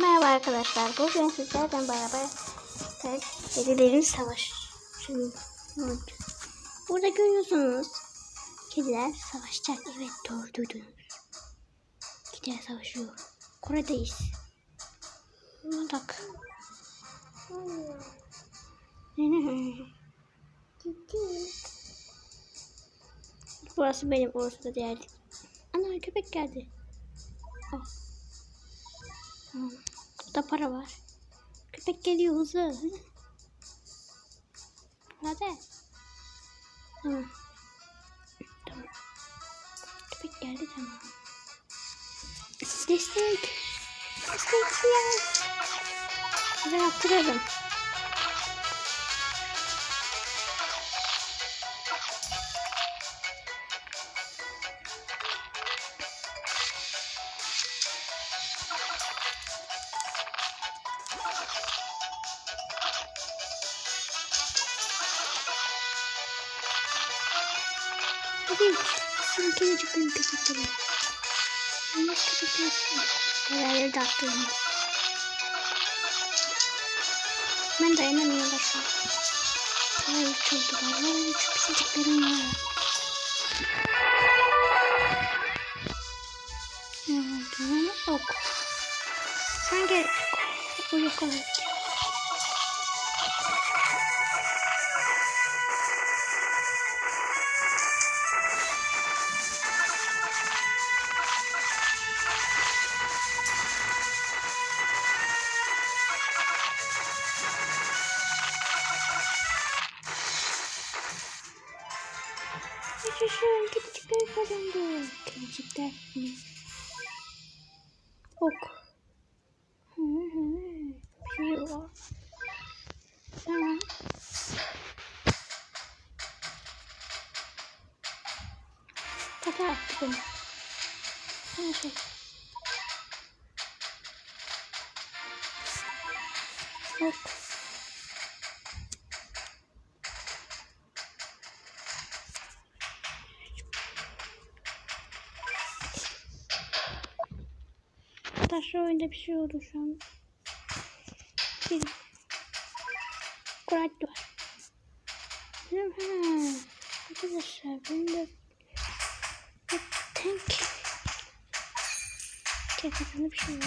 Merhaba arkadaşlar. Bugün sizlerle beraber kedilerin savaşı. Şimdi ne oldu? Burada görüyorsunuz. Kediler savaşacak. Evet doğru duydunuz. Kediler savaşıyor. Kore'deyiz. Bak. Burası benim, orası da diğer. Ana köpek geldi. Oh. Burada para var. Köpek geliyor hızlı. Hadi. Tamam. Tamam. Köpek geldi tamam. Destek. Destek ya. Ben attırırım. Hadi. Şimdi kedicik benim köpeklerim. Bunlar köpekler. Herhalde de attırdım. Ben dayanamıyorlar şu an. Ay üç oldular. Ay üç pisiciklerim var. Ne oldu? Yok olarak. Yaşasın kazandık. Gerçekten biz. Ok. Piyo. Tamam. Kaka attım. Tamam. Ok. Arkadaşlar oyunda bir şey oldu şu an. Bir Kurat var. Arkadaşlar benim de tank kefesinde bir şey var.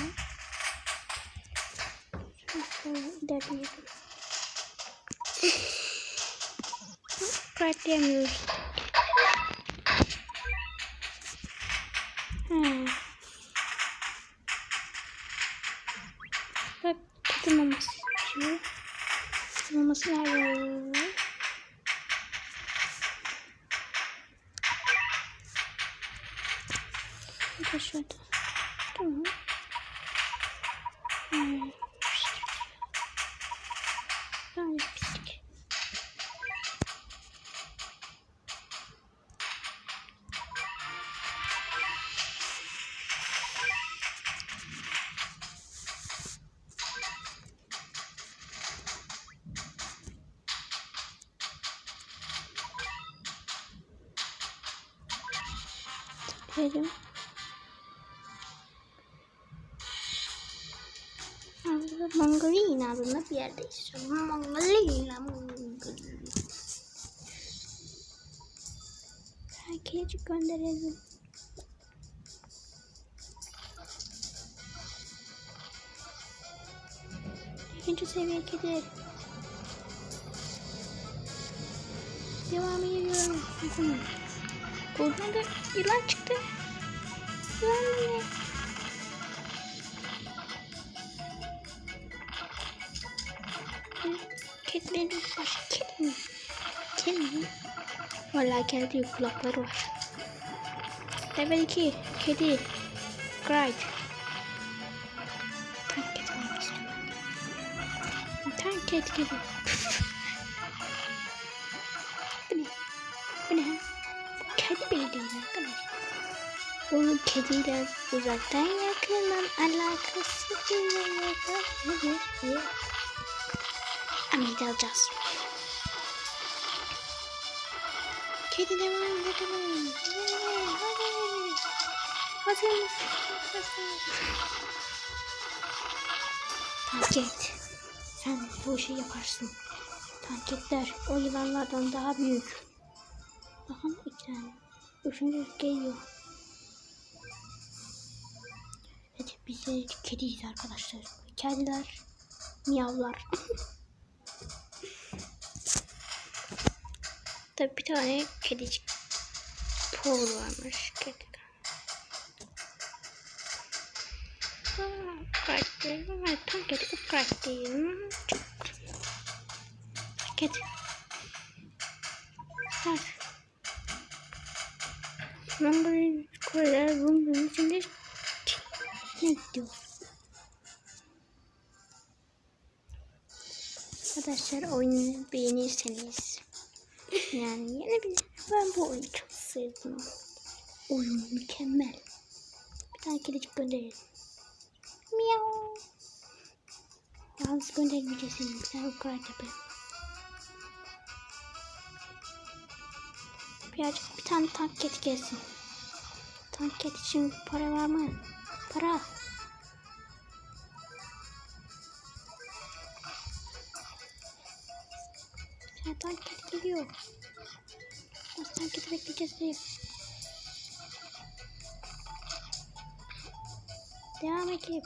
Şöyle ilerleyelim. Diyemiyoruz. Hmm. Bir de şurada. Tamam. Hmm. Böyle pislik. Verim. Mongolina adında bir yerdeyiz. Mongolina, Mongolina. Herkese gönderelim. İkinci seviye kedi. Devam ediyorum. Buradan da yılan çıktı. Yılan ne? Kedi mi? Kedi mi? Valla yok, kulakları var. Level 2. Kedi. Great. Tank kedi olmak istiyorum. Tank kedi kedi. Bu ne? Bu ne? Kedi bile değil arkadaşlar. Bunun kediyle uzaktan yakından alakası yok. Amiyet alacağız. Kedi devam edelim. Hadi. Hazır mısın? Hazır. Tanket. Sen bu işi yaparsın. Tanketler o yılanlardan daha büyük. Bakın iki tane. Üçüncü geliyor. Evet biz de kediyiz arkadaşlar. Kediler miyavlar. Tabii bir tane kedicik Paul varmış. Kedi. Upgrade Evet, paket upgrade diyeyim. Çok Paket. Evet. Number koylar bunun içinde ne diyor? Arkadaşlar oyunu beğenirseniz yani yeni bir ben bu oyunu çok sevdim. Oyun mükemmel. Bir tane kedicik gönderelim. Miau. Yalnız göndermeyeceğiz Bir tane upgrade yapayım. Birazcık bir tane tank ket gelsin. Tank ket için para var mı? Para. Tank ket geliyor. Nasıl tank keti bekleyeceğiz. Devam ekip.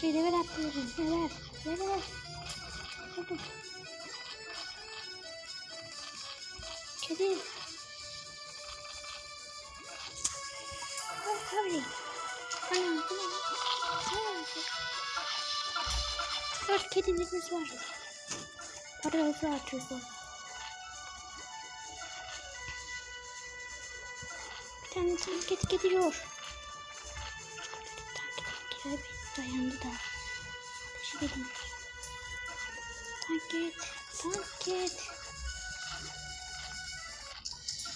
Şeyde ver atlıyorum. Ver ver. Hadi. Kedi. Tabii. Anam. Dört kedilerimiz var. Paramızı bu. Bir tane tanket getiriyor. Tanket dayandı da. Ateşi gelin. Tanket. Tanket.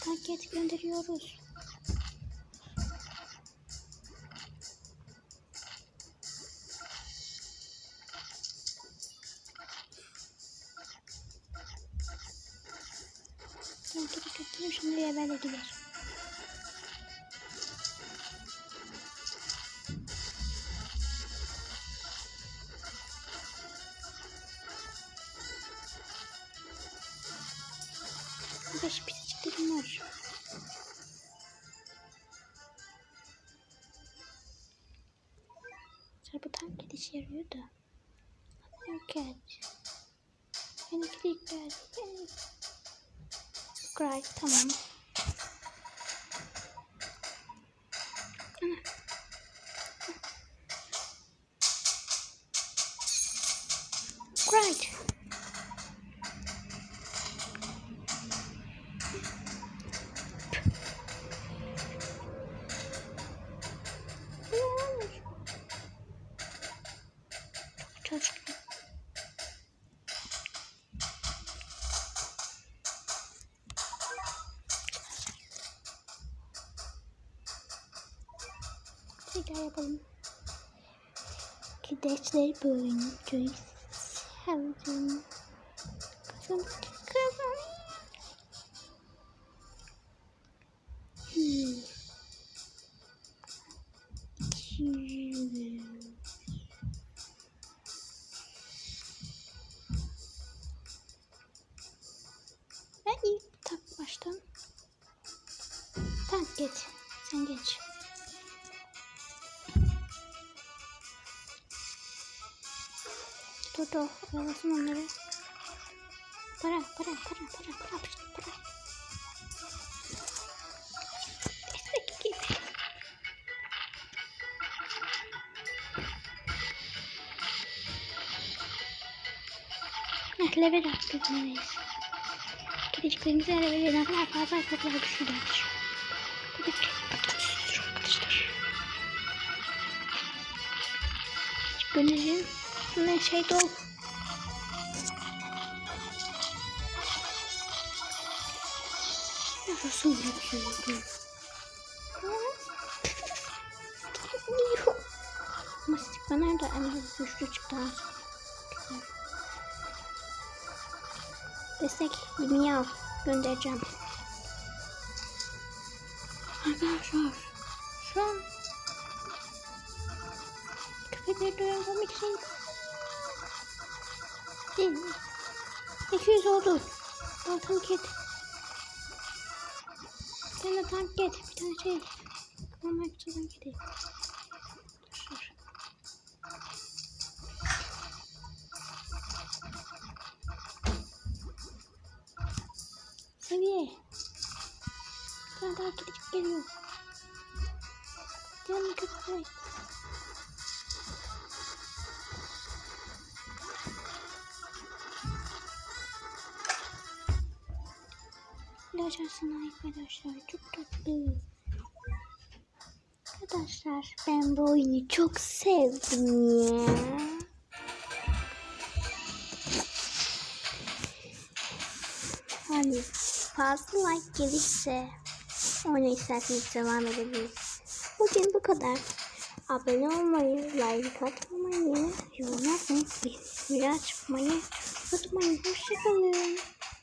Tanket gönderiyoruz. Tanketi götürüyor şimdi yerlerle gider. Beş pisliklerim var. Bu tank işe yarıyor da. Yok et. Beni kilitler. Beni. Gray tamam. Ana. Great. Çalışkan. Bir daha yapalım. Kideçleri boyunca sevdim. Dur. Oyalasın onları. Para para para para para para. Heh, level neyse. Kediciklerimizi level ne kadar fazla yapacaklar güçlüler. Tabii ki. Arkadaşlar. Gönderelim. Ne şey dol. Nasıl yapıyorum? Ama sıkma nerede? En güçlü çıktı. Destek miyav göndereceğim. Arkadaşlar şu an köpekleri duyurmak için? 200 oldu. Altın ket. Bir tane tank ket. Bir tane şey. Normal bir kedi. Arkadaşlar. Seviye. Bir tane daha kedicik geliyor. Canım köpek. Aslında arkadaşlar çok tatlı. Arkadaşlar ben bu oyunu çok sevdim ya. Hani fazla like gelirse oyunu isterseniz devam edebiliriz. Bugün bu kadar. Abone olmayı, like atmayı, yorum yapmayı, bildirimleri açmayı unutmayın. Hoşçakalın.